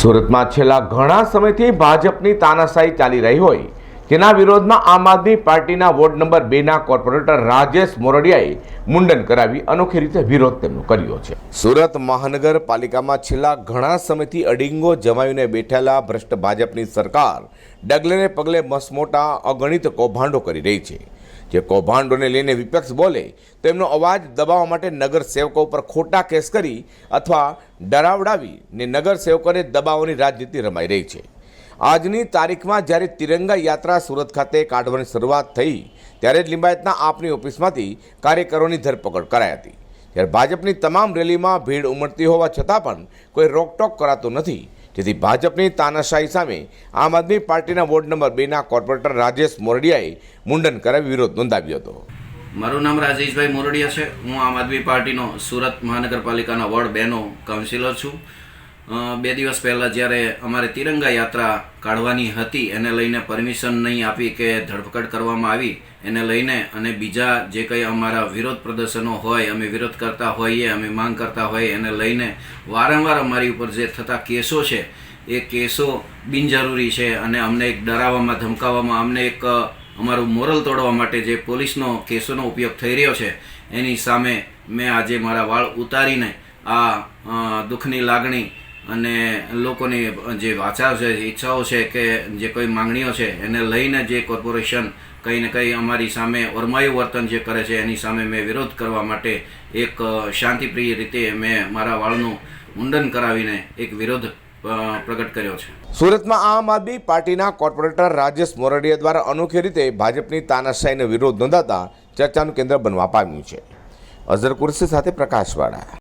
સુરતમાં છેલ્લા ઘણા સમયથી ભાજપની તાનાશાહી ચાલી રહી હોય. તેના વિરોધમાં આમ આદમી પાર્ટીના વોર્ડ નંબર બેના કોર્પોરેટર રાજેશ મોરડિયાએ મુંડન કરાવી અનોખી રીતે વિરોધ તેમનો કર્યો છે. સુરત મહાનગરપાલિકામાં છેલ્લા ઘણા સમયથી અડિંગો જમાવીને બેઠેલા ભ્રષ્ટ ભાજપની સરકાર ડગલેને પગલે મસમોટા અગણિત કૌભાંડો કરી રહી છે. જે કૌભાંડોને લઈને વિપક્ષ બોલે તો એમનો અવાજ દબાવવા માટે નગરસેવકો ઉપર ખોટા કેસ કરી અથવા ડરાવડાવી ને નગરસેવકોને દબાવવાની રાજનીતિ રમાઈ રહી છે. આજની તારીખમાં જ્યારે તિરંગા યાત્રા સુરત ખાતે કાઢવાની શરૂઆત થઈ, ત્યારે જ લિંબાયતના આપની ઓફિસમાંથી કાર્યકરોની ધરપકડ કરાઈ હતી. ત્યારે ભાજપની તમામ રેલીમાં ભીડ ઉમટતી હોવા છતાં પણ કોઈ રોકટોક કરાતું નથી. જેથી ભાજપની તાનાશાહી સામે આમ આદમી પાર્ટીના વોર્ડ નંબર બેના કોર્પોરેટર રાજેશ મોરડિયાએ મુંડન કરાવી વિરોધ નોંધાવ્યો હતો. મારું નામ રાજેશભાઈ મોરડિયા છે. હું આમ આદમી પાર્ટીનો સુરત મહાનગરપાલિકાના વોર્ડ બેનો કાઉન્સિલર છું. બે દિવસ પહેલાં જ્યારે અમારે તિરંગા યાત્રા કાઢવાની હતી, એને લઈને પરમિશન નહીં આપી કે ધરપકડ કરવામાં આવી, એને લઈને અને બીજા જે કંઈ અમારા વિરોધ પ્રદર્શનો હોય, અમે વિરોધ કરતા હોઈએ, અમે માંગ કરતા હોઈએ, એને લઈને વારંવાર અમારી ઉપર જે થતા કેસો છે, એ કેસો બિનજરૂરી છે અને અમને એક ડરાવવામાં, ધમકાવવામાં, અમને એક અમારું મોરલ તોડવા માટે જે પોલીસનો કેસોનો ઉપયોગ થઈ રહ્યો છે, એની સામે મેં આજે મારા વાળ ઉતારીને આ દુઃખની લાગણી અને લોકોની જે વાચા છે ઈચ્છાઓ છે કે જે કોઈ માંગણીઓ છે, એને લઈને જે કોર્પોરેશન કંઈ ને કંઈ અમારી સામે ઓરમાયું વર્તન જે કરે છે, એની સામે મેં વિરોધ કરવા માટે એક શાંતિપ્રિય રીતે મેં મારા વાળનું મુંડન કરાવીને એક વિરોધ પ્રગટ કર્યો છે. સુરતમાં આમ આદમી પાર્ટીના કોર્પોરેટર રાજેશ મોરડિયા દ્વારા અનોખી રીતે ભાજપની તાનાશાહીનો વિરોધ નોંધાતા ચર્ચાનું કેન્દ્ર બનવા પામ્યું છે. અઝર કુરશી સાથે પ્રકાશવાળા.